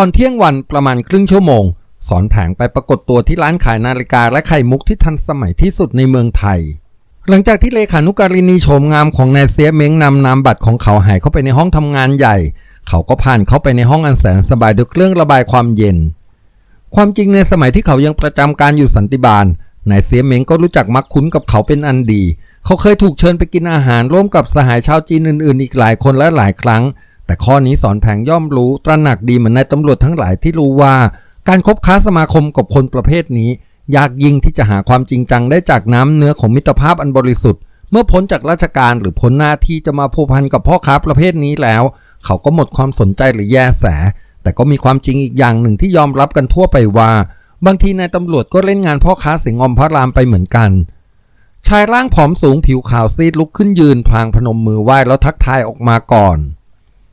ก่อนเที่ยงวันประมาณครึ่งชั่วโมง สอนแผงไปปรากฏตัวที่ร้านขายนาฬิกาและไข่มุกที่ทันสมัยที่สุดในเมืองไทย หลังจากที่เลขานุการินีโฉมงามของนายเสียเม้งนำนามบัตรของเขาหายเข้าไปในห้องทำงานใหญ่ เขาก็ผ่านเข้าไปในห้องอันแสนสบายด้วยเครื่องระบายความเย็น ความจริงในสมัยที่เขายังประจำการอยู่สันติบาลนายเสียเม้งก็รู้จักมักคุ้นกับเขาเป็นอันดี เขาเคยถูกเชิญไปกินอาหารร่วมกับสหายชาวจีนอื่นๆ อีกหลายคนและหลายครั้ง แต่ข้อนี้สอนแผงย่อมรู้ตระหนักดีเหมือนนายตำรวจทั้งหลายที่รู้ว่า การคบค้าสมาคมกับคนประเภทนี้ ยากยิ่งที่จะหาความจริงจังได้จากน้ำเนื้อของมิตรภาพอันบริสุทธิ์ เมื่อพ้นจากราชการหรือพ้นหน้าที่จะมาผูกพันกับพ่อค้าประเภทนี้แล้ว เขาก็หมดความสนใจหรือแยแส แต่ก็มีความจริงอีกอย่างหนึ่งที่ยอมรับกันทั่วไปว่า บางทีนายตำรวจก็เล่นงานพ่อค้าสิงอมพระรามไปเหมือนกันชายร่างผอมสูงผิวขาวซีดลุกขึ้นยืนพลางพนมมือไหว้แล้วทักทายออกมาก่อน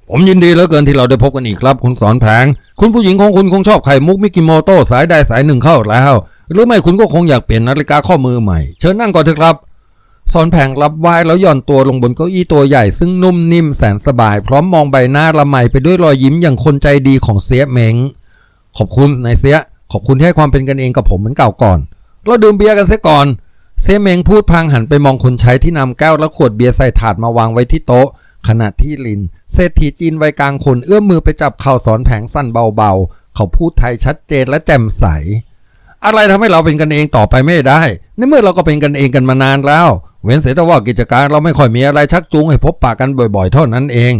ผมยินดีเหลือเกินที่เราได้พบกันอีกครับ คุณสอนแผง คุณผู้หญิงของคุณคงชอบไข่มุกมิกิโมโต้สายใดสายหนึ่งเข้าแล้ว หรือไม่คุณก็คงอยากเปลี่ยนนาฬิกาข้อมือใหม่ เชิญนั่งก่อนเถอะครับ สอนแผงรับไหว้แล้วย่อนตัวลงบนเก้าอี้ตัวใหญ่ซึ่งนุ่มนิ่มแสนสบาย พร้อมมองใบหน้าละไมไปด้วยรอยยิ้มอย่างคนใจดีของเสียเม้งขอบคุณนายเสียขอบคุณที่ให้ความเป็นกันเองกับผมเหมือนเก่าก่อน เราดื่มเบียร์กันเสียก่อน เสียเมงพูดพางหันไปมองคนใช้ที่นำแก้วและขวดเบียร์ใส่ถาดมาวางไว้ที่โต๊ะ ขณะที่ลินเศรษฐีจีนวัยกลางคนเอื้อมมือไปจับเข่าสอนแผงสั่นเบาๆ เขาพูดไทยชัดเจนและแจ่มใส อะไรทำให้เราเป็นกันเองต่อไปไม่ได้ ในเมื่อเราก็เป็นกันเองกันมานานแล้ว เว้นเสียแต่ว่ากิจการเราไม่ค่อยมีอะไรชักจูงให้พบปะกันบ่อยๆ เท่านั้นเอง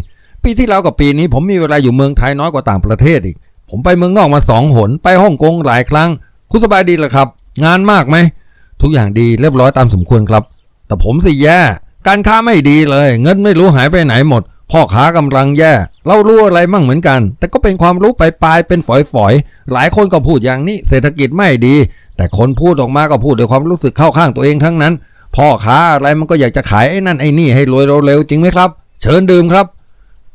ปีที่แล้วกับปีนี้ผมมีเวลาอยู่เมืองไทยน้อยกว่าต่างประเทศอีก ผมไปเมืองนอกมาสองหนไปฮ่องกงหลายครั้ง คุณสบายดีหรอครับ งานมากไหมทุกอย่างดีเรียบร้อยตามสมควรครับ แต่ผมสิแย่ การค้าไม่ดีเลย เงินไม่รู้หายไปไหนหมด พ่อค้ากำลังแย่ เรารู้อะไรมั่งเหมือนกัน แต่ก็เป็นความรู้ไปปลายเป็นฝอยๆ หลายคนก็พูดอย่างนี้เศรษฐกิจไม่ดี แต่คนพูดออกมาก็พูดด้วยความรู้สึกเข้าข้างตัวเองทั้งนั้น พ่อค้าอะไรมันก็อยากจะขายไอ้นั่นไอ้นี่ให้รวยเร็วๆจริงไหมครับ เชิญดื่มครับ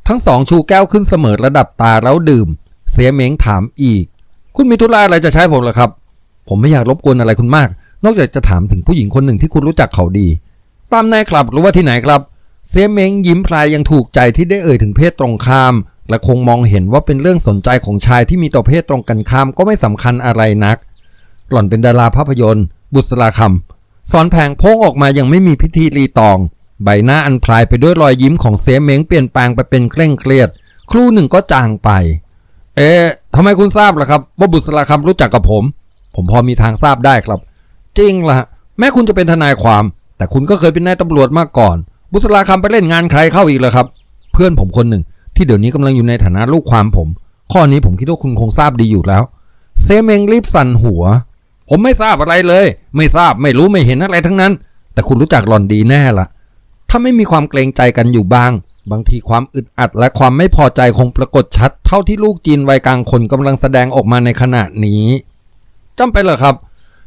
ทั้งสองชูแก้วขึ้นเสมอระดับตาแล้วดื่ม เสียเหมงถามอีก คุณมีธุระอะไรจะใช้ผมหรอครับ ผมไม่อยากรบกวนอะไรคุณมาก นอกจากจะถามถึงผู้หญิงคนหนึ่งที่คุณรู้จักเขาดี ตามนายครับหรือว่าที่ไหนครับเสียเมงยิ้มพลายยังถูกใจที่ได้เอ่ยถึงเพศตรงข้าม และคงมองเห็นว่าเป็นเรื่องสนใจของชายที่มีต่อเพศตรงกันข้ามก็ไม่สำคัญอะไรนัก หล่อนเป็นดาราภาพยนตร์ บุษราคำสอนแผงโพ้งออกมายังไม่มีพิธีรีตอง ใบหน้าอันพลายไปด้วยรอยยิ้มของเสียเมงเปลี่ยนแปลงไปเป็นเคร่งเครียด ครู่หนึ่งก็จางไป เอ๊ะทำไมคุณทราบล่ะครับว่าบุษราคำรู้จักกับผม ผมพอมีทางทราบได้ครับ จริงล่ะแม้คุณจะเป็นทนายความ แต่คุณก็เคยเป็นนายตำรวจมาก่อน บุษราคำไปเล่นงานใครเข้าอีกเหรอครับ เพื่อนผมคนหนึ่ง ที่เดี๋ยวนี้กำลังอยู่ในฐานะลูกความผม ข้อนี้ผมคิดว่าคุณคงทราบดีอยู่แล้ว เซเมงรีบสั่นหัว ผมไม่ทราบอะไรเลย ไม่ทราบไม่รู้ไม่เห็นอะไรทั้งนั้น แต่คุณรู้จักหล่อนดีแน่ละถ้าไม่มีความเกรงใจกันอยู่บ้าง บางทีความอึดอัดและความไม่พอใจคงปรากฏชัด เท่าที่ลูกจีนวัยกลางคนกำลังแสดงออกมาในขณะนี้จำเป็นเหรอครับ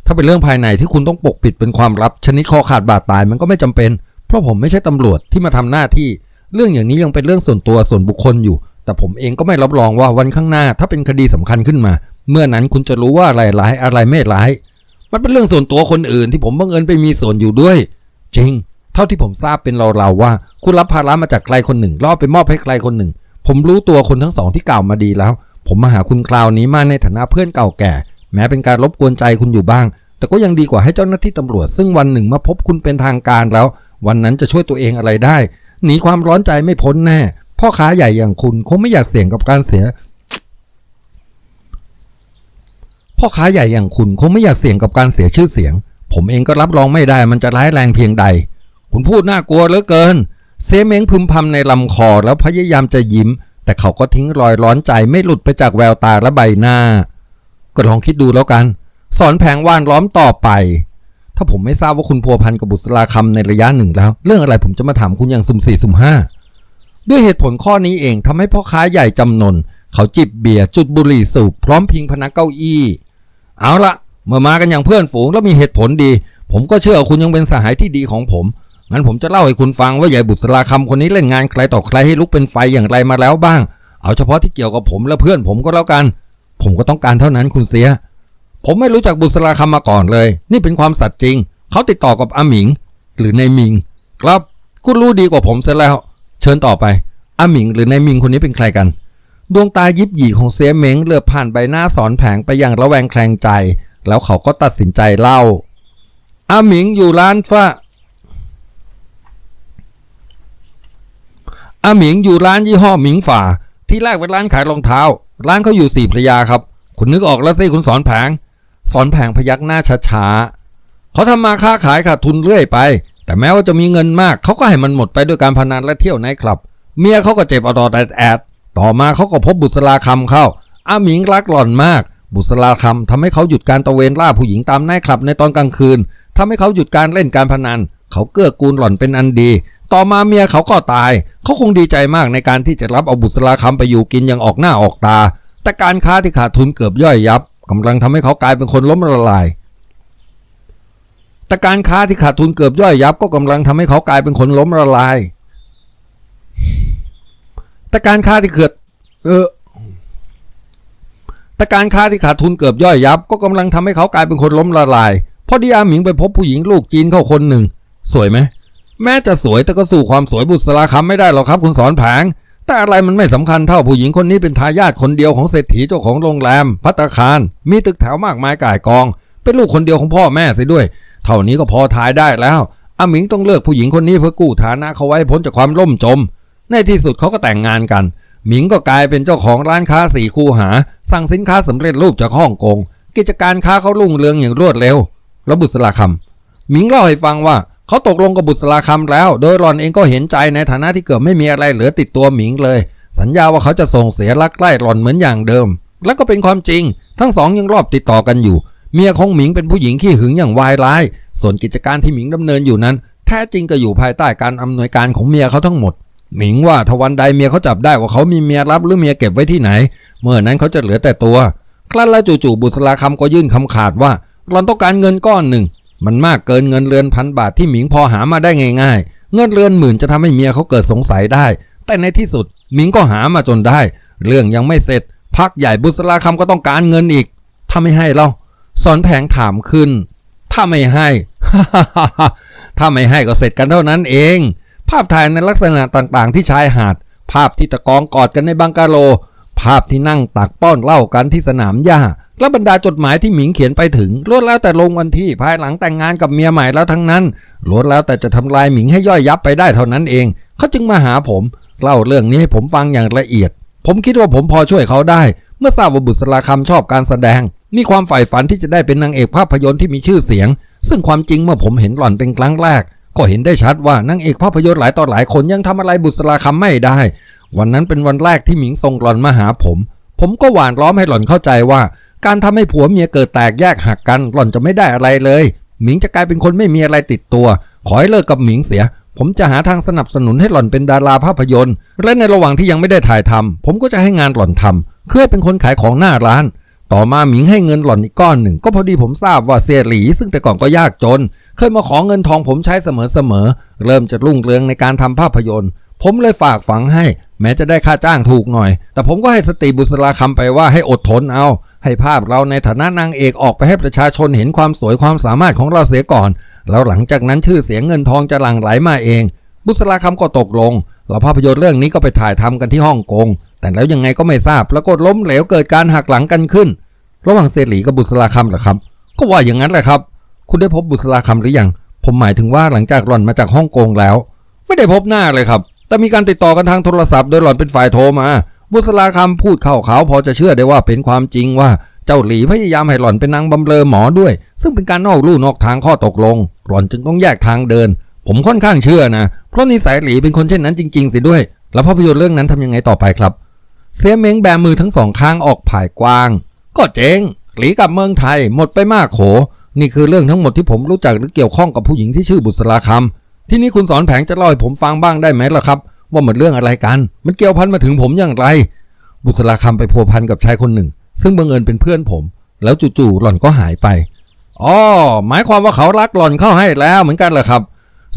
ถ้าเป็นเรื่องภายในที่คุณต้องปกปิดเป็นความลับชนิดคอขาดบาดตายมันก็ไม่จำเป็น เพราะผมไม่ใช่ตำรวจที่มาทำหน้าที่ เรื่องอย่างนี้ยังเป็นเรื่องส่วนตัวส่วนบุคคลอยู่ แต่ผมเองก็ไม่รับรองว่าวันข้างหน้า ถ้าเป็นคดีสำคัญขึ้นมา เมื่อนั้นคุณจะรู้ว่าอะไรร้ายอะไรไม่ร้าย มันเป็นเรื่องส่วนตัวคนอื่น ที่ผมบังเอิญไปมีส่วนอยู่ด้วย จริง เท่าที่ผมทราบเป็นเราๆว่า คุณรับภาระมาจากใครคนหนึ่งล่อไปมอบให้ใครคนหนึ่ง ผมรู้ตัวคนทั้งสองที่กล่าวมาดีแล้ว ผมมาหาคุณคราวนี้มาในฐานะเพื่อนเก่าแก่ แม้เป็นการรบกวนใจคุณอยู่บ้าง แต่ก็ยังดีกว่าให้เจ้าหน้าที่ตำรวจ ซึ่งวันหนึ่งมาพบคุณเป็นทางการแล้ว วันนั้นจะช่วยตัวเองอะไรได้ หนีความร้อนใจไม่พ้นแน่ พ่อค้าใหญ่อย่างคุณคงไม่อยากเสี่ยงกับการเสีย พ่อค้าใหญ่อย่างคุณคงไม่อยากเสี่ยงกับการเสียชื่อเสียง ผมเองก็รับรองไม่ได้ มันจะร้ายแรงเพียงใด คุณพูดน่ากลัวเหลือเกิน เซเม้งพึมพำในลำคอแล้วพยายามจะยิ้ม แต่เขาก็ทิ้งรอยร้อนใจไม่หลุดไปจากแววตาและใบหน้า ก็ลองคิดดูแล้วกัน สอนแผงว่านล้อมต่อไป ถ้าผมไม่ทราบว่าคุณพัวพันกับบุษราคำในระยะหนึ่งแล้ว เรื่องอะไรผมจะมาถามคุณอย่างสุ่มสี่สุ่มห้าด้วยเหตุผลข้อนี้เองทำให้พ่อค้าใหญ่จำนน เขาจิบเบียร์จุดบุหรี่สูบพร้อมพิงพนักเก้าอี้ เอาละเมื่อมากันอย่างเพื่อนฝูงแล้วมีเหตุผลดี ผมก็เชื่อว่าคุณยังเป็นสหายที่ดีของผมงั้นผมจะเล่าให้คุณฟังว่าใหญ่บุษราคำคนนี้เล่นงานใครต่อใครให้ลุกเป็นไฟอย่างไรมาแล้วบ้าง เอาเฉพาะที่เกี่ยวกับผมและเพื่อนผมก็แล้วกัน ผมก็ต้องการเท่านั้นคุณเสีย ผมไม่รู้จักบุษราคำมาก่อนเลย นี่เป็นความสัตย์จริง เขาติดต่อกับอาหมิง หรือในายมิง ครับ คุณรู้ดีกว่าผมเสียแล้ว เชิญต่อไปอาหมิงหรือในายมิงคนนี้เป็นใครกัน ดวงตายิบหยี่ของเสียเหม้งเลือบผ่านใบหน้าสอนแผงไปอย่างระแวงแคลงใจ แล้วเขาก็ตัดสินใจเล่าอาหมิงอยู่ร้านฟ้าอาหมิงอยู่ร้านยี่ห้อหมิงฝ่า ที่แรกเป็นร้านขายรองเท้า ร้านเขาอยู่สี่พระยาครับ คุณนึกออกแล้วสิคุณสอนแผง สอนแผงพยักหน้าช้าๆเขาทำมาค้าขายขาดทุนเรื่อยไป แต่แม้ว่าจะมีเงินมากเขาก็ให้มันหมดไปด้วยการพนันและเที่ยวไนท์คลับ เมียเขาก็เจ็บอดอแอดแอดต่อมาเขาก็พบบุษราคำเข้าอาหมิงรักหล่อนมาก บุษราคำทำให้เขาหยุดการตระเวนล่าผู้หญิงตามไนท์คลับในตอนกลางคืนทำให้เขาหยุดการเล่นการพนัน เขาเกื้อกูลหล่อนเป็นอันดี ต่อมาเมียเขาก็ตาย เขาคงดีใจมากในการที่จะรับเอาบุษราคำไปอยู่กินอย่างออกหน้าออกตา แต่การค้าที่ขาดทุนเกือบย่อยยับกำลังทำให้เขากลายเป็นคนล้มละลาย แต่การค้าที่ขาดทุนเกือบย่อยยับ ก็กำลังทำให้เขากลายเป็นคนล้มละลาย แต่การค้าที่เกิดเออแต่การค้าที่ขาดทุนเกือบย่อยยับ ก็กำลังทำให้เขากลายเป็นคนล้มละลายพอดีอาหมิงไปพบผู้หญิงลูกจีนเข้าคนหนึ่ง สวยไหม แม้จะสวยแต่ก็สู้ความสวยบุษราคำไม่ได้หรอกครับ คุณสอนแผง แต่อะไรมันไม่สำคัญเท่าผู้หญิงคนนี้เป็นทายาทคนเดียวของเศรษฐีเจ้าของโรงแรม พัตตาคาร มีตึกแถวมากมายก่ายกอง เป็นลูกคนเดียวของพ่อแม่สิด้วย เท่านี้ก็พอทายได้แล้วอาหมิงต้องเลือกผู้หญิงคนนี้เพื่อกู้ฐานะเขาไว้พ้นจากความล่มจม ในที่สุดเขาก็แต่งงานกัน หมิงก็กลายเป็นเจ้าของร้านค้าสี่คูหา สั่งสินค้าสำเร็จรูปจากฮ่องกง กิจการค้าเขารุ่งเรืองอย่างรวดเร็วแล้วบุษราคำหมิงเล่าให้ฟังว่า เขาตกลงกับบุษราคำแล้ว โดยหลอนเองก็เห็นใจในฐานะที่เกิดไม่มีอะไรเหลือติดตัวหมิงเลย สัญญาว่าเขาจะส่งเสียรักใกล้หลอนเหมือนอย่างเดิม แล้วก็เป็นความจริง ทั้งสองยังรอบติดต่อกันอยู่ เมียของหมิงเป็นผู้หญิงขี้หึงอย่างวายร้าย ส่วนกิจการที่หมิงดำเนินอยู่นั้น แท้จริงก็อยู่ภายใต้การอำนวยการของเมียเขาทั้งหมด หมิงว่าถ้าวันใดเมียเขาจับได้ว่าเขามีเมียรับหรือเมียเก็บไว้ที่ไหน เมื่อนั้นเขาจะเหลือแต่ตัวครั้นแล้วจู่ๆบุษราคำก็ยื่นคำขาดว่าหลอนต้องการเงินก้อนหนึ่ง มันมากเกินเงินเรือนพันบาทที่หมิงพอหามาได้ง่าย ๆ เงินเรือนหมื่นจะทำให้เมียเขาเกิดสงสัยได้ แต่ในที่สุดหมิงก็หามาจนได้ เรื่องยังไม่เสร็จ พักใหญ่บุษราคำก็ต้องการเงินอีก ถ้าไม่ให้เราสอนแผงถามขึ้น ถ้าไม่ให้ ถ้าไม่ให้ก็เสร็จกันเท่านั้นเอง ภาพถ่ายในลักษณะต่างๆ ที่ชายหาด ภาพที่ตะกองกอดกันในบังกาโล ภาพที่นั่งตักป้อนเหล้ากันที่สนามหญ้าและบรรดาจดหมายที่หมิงเขียนไปถึงล้วนแล้วแต่ลงวันที่ภายหลังแต่งงานกับเมียใหม่แล้วทั้งนั้นล้วนแล้วแต่จะทำลายหมิงให้ย่อยยับไปได้เท่านั้นเอง เขาจึงมาหาผมเล่าเรื่องนี้ให้ผมฟังอย่างละเอียด ผมคิดว่าผมพอช่วยเขาได้ เมื่อทราบว่าบุษราคำชอบการแสดง มีความใฝ่ฝันที่จะได้เป็นนางเอกภาพยนตร์ที่มีชื่อเสียง ซึ่งความจริงเมื่อผมเห็นหล่อนเป็นครั้งแรก ก็เห็นได้ชัดว่านางเอกภาพยนตร์หลายต่อหลายคนยังทำอะไรบุษราคำไม่ได้ วันนั้นเป็นวันแรกที่หมิงส่งหล่อนมาหาผม ผมก็หวานล้อมให้หล่อนเข้าใจว่า การทำให้ผัวเมียเกิดแตกแยกหักกันหล่อนจะไม่ได้อะไรเลย หมิงจะกลายเป็นคนไม่มีอะไรติดตัว ขอให้เลิกกับหมิงเสีย ผมจะหาทางสนับสนุนให้หล่อนเป็นดาราภาพยนตร์และในระหว่างที่ยังไม่ได้ถ่ายทำผมก็จะให้งานหล่อนทำเพื่อเป็นคนขายของหน้าร้าน ต่อมาหมิงให้เงินหล่อนอีกก้อนหนึ่ง ก็พอดีผมทราบว่าเสียหลี ซึ่งแต่ก่อนก็ยากจน เคยมาขอเงินทองผมใช้เสมอๆเริ่มจะรุ่งเรืองในการทำภาพยนตร์ ผมเลยฝากฝังให้ แม้จะได้ค่าจ้างถูกหน่อย แต่ผมก็ให้สติบุษราคำไปว่าให้อดทนเอา ให้ภาพเราในฐานะนางเอกออกไปให้ประชาชนเห็นความสวยความสามารถของเราเสียก่อน แล้วหลังจากนั้นชื่อเสียงเงินทองจะหลั่งไหลมาเอง บุษราคำก็ตกลงแล้วภาพยนตร์เรื่องนี้ก็ไปถ่ายทำกันที่ฮ่องกง แต่แล้วยังไงก็ไม่ทราบปรากฏล้มเหลวเกิดการหักหลังกันขึ้น ระหว่างเซหลีกับบุษราคำเหรอครับ ก็ว่าอย่างนั้นแหละครับ คุณได้พบบุษราคำหรือยังผมหมายถึงว่าหลังจากหล่อนมาจากฮ่องกงแล้ว ไม่ได้พบหน้าเลยครับ แต่มีการติดต่อกันทางโทรศัพท์โดยหล่อนเป็นฝ่ายโทรมา บุษราคำพูดเข้าเขาพอจะเชื่อได้ว่าเป็นความจริงว่าเจ้าหลีพยายามให้หล่อนเป็นนางบำเรอหมอด้วย ซึ่งเป็นการนอกลู่นอกทางข้อตกลง หล่อนจึงต้องแยกทางเดิน ผมค่อนข้างเชื่อนะ เพราะนิสัยหลีเป็นคนเช่นนั้นจริง ๆ สิด้วย แล้วภาพยนตร์เรื่องนั้นทำยังไงต่อไปครับ เสียเม้งแบมือทั้งสองข้างออกผายกว้าง ก็เจ๊งหลีกับเมืองไทยหมดไปมากโข นี่คือเรื่องทั้งหมดที่ผมรู้จักหรือเกี่ยวข้องกับผู้หญิงที่ชื่อบุษราคำ ที่นี้คุณสอนแผงจะเล่าให้ผมฟังบ้างได้ไหมล่ะครับ ว่ามันเรื่องอะไรกัน มันเกี่ยวพันมาถึงผมอย่างไร บุษราคำไปพัวพันกับชายคนหนึ่ง ซึ่งบังเอิญเป็นเพื่อนผม แล้วจู่ๆหล่อนก็หายไปอ๋อหมายความว่าเขารักหล่อนเข้าให้แล้วเหมือนกันเหรอครับ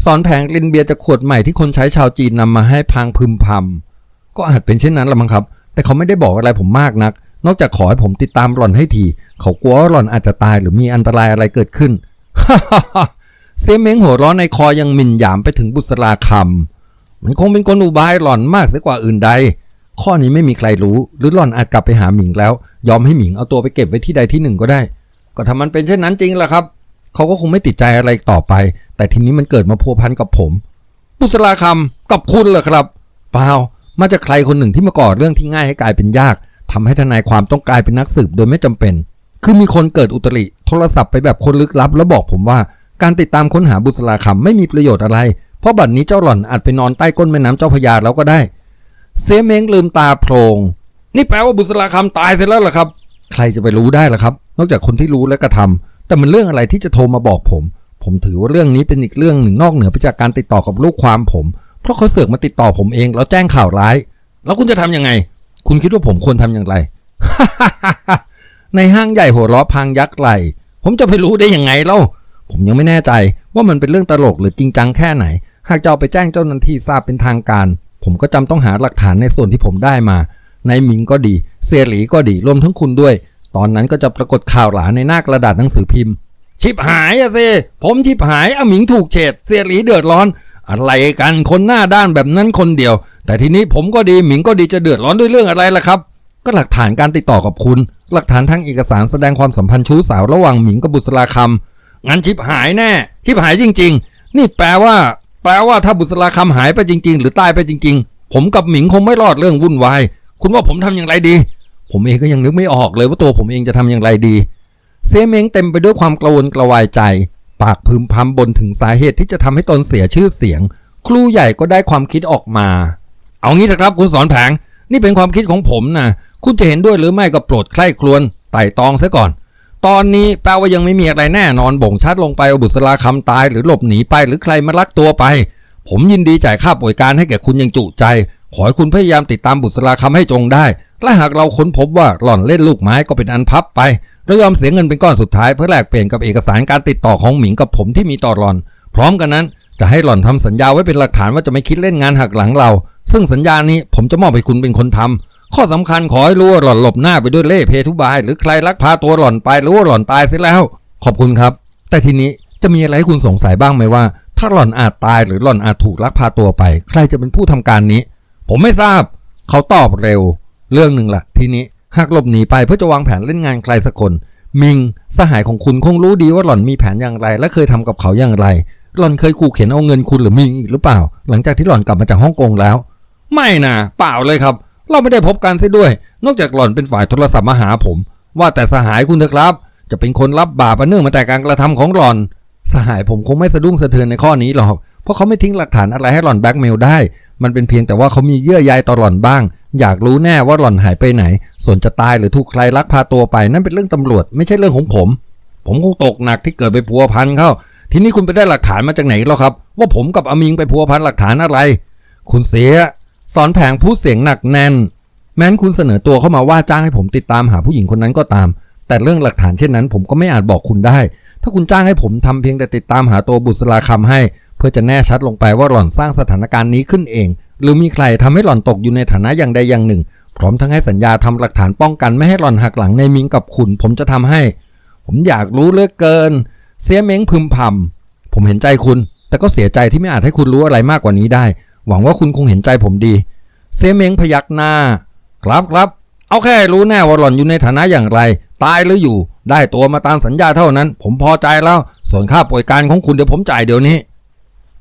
สอนแผงลินเบียร์จากขวดใหม่ที่คนใช้ชาวจีนนำมาให้พลางพึมพำก็อาจเป็นเช่นนั้นละมั้งครับ แต่เขาไม่ได้บอกอะไรผมมากนัก นอกจากขอให้ผมติดตามหล่อนให้ทีเขากลัวว่าหล่อนอาจจะตายหรือมีอันตรายอะไรเกิดขึ้น เสียเม้งหัวร้อนในคอยังหมิ่นหยามไปถึงบุษราคำมันคงเป็นกลอุบายหล่อนมากเสียกว่าอื่นใด ข้อนี้ไม่มีใครรู้ หรือหล่อนอาจกลับไปหาหมิงแล้ว ยอมให้หมิงเอาตัวไปเก็บไว้ที่ใดที่หนึ่งก็ได้ ก็ถ้ามันเป็นเช่นนั้นจริงล่ะครับ เขาก็คงไม่ติดใจอะไรต่อไป แต่ทีนี้มันเกิดมาพัวพันกับผม บุษราคำกับคุณเหรอครับ เปล่า มาจากใครคนหนึ่งที่มาก่อเรื่องที่ง่ายให้กลายเป็นยากทำให้ทนายความต้องกลายเป็นนักสืบโดยไม่จำเป็น คือมีคนเกิดอุตริโทรศัพท์ไปแบบคนลึกลับ แล้วบอกผมว่า การติดตามค้นหาบุษราคำไม่มีประโยชน์อะไร เพราะบัดนี้เจ้าหล่อนอาจไปนอนใต้ก้นแม่น้ำเจ้าพระยาแล้วก็ได้ เซเม้งลืมตาโพลงนี่แปลว่าบุษราคำตายเสร็จแล้วเหรอครับ ใครจะไปรู้ได้ล่ะครับ นอกจากคนที่รู้และกระทำแต่มันเรื่องอะไรที่จะโทรมาบอกผม ผมถือว่าเรื่องนี้เป็นอีกเรื่องหนึ่งนอกเหนือไปจากการติดต่อกับลูกความผม เพราะเขาเสือกมาติดต่อผมเองแล้วแจ้งข่าวร้าย แล้วคุณจะทำยังไง คุณคิดว่าผมควรทำอย่างไร ในห้างใหญ่หัวเราะพังยักษ์ไหลผมจะไปรู้ได้ยังไงเล่า ผมยังไม่แน่ใจว่ามันเป็นเรื่องตลกหรือจริงจังแค่ไหน หากจะเอาไปแจ้งเจ้าหน้าที่ทราบเป็นทางการ ผมก็จำต้องหาหลักฐานในส่วนที่ผมได้มา ในมิงก็ดี เซียหลีก็ดีรวมทั้งคุณด้วย ตอนนั้นก็จะปรากฏข่าวหลาในหน้ากระดาษหนังสือพิมพ์ ชิบหายอะเซผมชิบหายอาหมิงถูกเฉดเสียหลีเดือดร้อน อะไรกันคนหน้าด้านแบบนั้นคนเดียว แต่ทีนี้ผมก็ดีหมิงก็ดีจะเดือดร้อนด้วยเรื่องอะไรล่ะครับก็หลักฐานการติดต่อกับคุณ หลักฐานทางเอกสารแสดงความสัมพันธ์ชู้สาวระหว่างหมิงกับบุษราคำ งั้นชิบหายแน่ ชิบหายจริง ๆ นี่แปลว่า แปลว่าถ้าบุษราคำหายไปจริง ๆ หรือตายไปจริง ๆ ผมกับหมิงคงไม่รอดเรื่องวุ่นวายคุณว่าผมทำอย่างไรดี ผมเองก็ยังนึกไม่ออกเลยว่าตัวผมเองจะทำอย่างไรดี เซเมงเต็มไปด้วยความกระวนกระวายใจ ปากพึมพำบนถึงสาเหตุที่จะทำให้ตนเสียชื่อเสียง ครูใหญ่ก็ได้ความคิดออกมา เอางี้นะครับคุณสอนแผงนี่เป็นความคิดของผมนะคุณจะเห็นด้วยหรือไม่ก็โปรดใคร่ครวญไต่ตองซะก่อน ตอนนี้แปลว่ายังไม่มีอะไรแน่นอนบ่งชัดลงไปว่าบุษราคำตายหรือหลบหนีไปหรือใครมาลักตัวไป ผมยินดีจ่ายค่าป่วยการให้แก่คุณอยังจุใจ ขอให้คุณพยายามติดตามบุษราคำให้จงได้ และหากเราค้นพบว่าหล่อนเล่นลูกไม้ก็เป็นอันพับไปเรายอมเสียเงินเป็นก้อนสุดท้ายเพื่อแลกเปลี่ยนกับเอกสารการติดต่อของหมิงกับผมที่มีต่อหล่อน พร้อมกันนั้นจะให้หล่อนทำสัญญาไว้เป็นหลักฐานว่าจะไม่คิดเล่นงานหักหลังเรา ซึ่งสัญญานี้ผมจะมอบให้คุณเป็นคนทำ ข้อสำคัญขอให้รู้ว่าหล่อนหลบหน้าไปด้วยเล่เพทุบาย หรือใครลักพาตัวหล่อนไปรือว่าหล่อนตายเสียแล้ว ขอบคุณครับ แต่ทีนี้จะมีอะไรให้คุณสงสัยบ้างไหมว่า ถ้าหล่อนอาจตายหรือหล่อนอาจถูกลักพาตัวไป ใครจะเป็นผู้ทำการนี้ ผมไม่ทราบ เขาตอบเร็ว เรื่องหนึ่งละทีนี้หากหลบหนีไปเพื่อจะวางแผนเล่นงานใครสักคนมิงสหายของคุณคงรู้ดีว่าหล่อนมีแผนอย่างไร และเคยทำกับเขาอย่างไร หล่อนเคยขู่เข็นเอาเงินคุณหรือมิงอีกหรือเปล่า หลังจากที่หล่อนกลับมาจากฮ่องกงแล้ว ไม่นะเปล่าเลยครับ เราไม่ได้พบกันเสียด้วย นอกจากหล่อนเป็นฝ่ายโทรศัพท์มาหาผม ว่าแต่สหายคุณเถอะครับ จะเป็นคนรับบาปอันเนื่องมาแต่การกระทำของหล่อน สหายผมคงไม่สะดุ้งสะเทือนในข้อนี้หรอก เพราะเขาไม่ทิ้งหลักฐานอะไรให้หล่อนแบ็กเมลได้ มันเป็นเพียงแต่ว่าเขามีเยื่อใยต่อหล่อนบ้าง อยากรู้แน่ว่าหล่อนหายไปไหน ส่วนจะตายหรือถูกใครลักพาตัวไปนั่นเป็นเรื่องตำรวจไม่ใช่เรื่องของผม ผมคงตกหนักที่เกิดไปพัวพันเข้า ทีนี้คุณไปได้หลักฐานมาจากไหนแล้วครับ ว่าผมกับอมิงไปพัวพันหลักฐานอะไร คุณเสีย สอนแผงพูดเสียงหนักแน่น แม้นคุณเสนอตัวเข้ามาว่าจ้างให้ผมติดตามหาผู้หญิงคนนั้นก็ตาม แต่เรื่องหลักฐานเช่นนั้น ผมก็ไม่อาจบอกคุณได้ ถ้าคุณจ้างให้ผมทำเพียงแต่ติดตามหาตัวบุษราคำให้ เพื่อจะแน่ชัดลงไปว่าหล่อนสร้างสถานการณ์นี้ขึ้นเอง หรือมีใครทำให้หล่อนตกอยู่ในฐานะอย่างใดอย่างหนึ่ง พร้อมทั้งให้สัญญาทำหลักฐานป้องกันไม่ให้หล่อนหักหลังในมิงกับคุณ ผมจะทำให้ ผมอยากรู้เหลือกเกิน เสียเม้งพึมพำผมเห็นใจคุณ แต่ก็เสียใจที่ไม่อาจให้คุณรู้อะไรมากกว่านี้ได้ หวังว่าคุณคงเห็นใจผมดี เซเมงพยักหน้า ครับครับ เอาแค่รู้แน่ว่าหล่อนอยู่ในฐานะอย่างไร ตายหรืออยู่ ได้ตัวมาตามสัญญาเท่านั้น ผมพอใจแล้ว ส่วนค่าป่วยการของคุณเดี๋ยวผมจ่ายเดี๋ยวนี้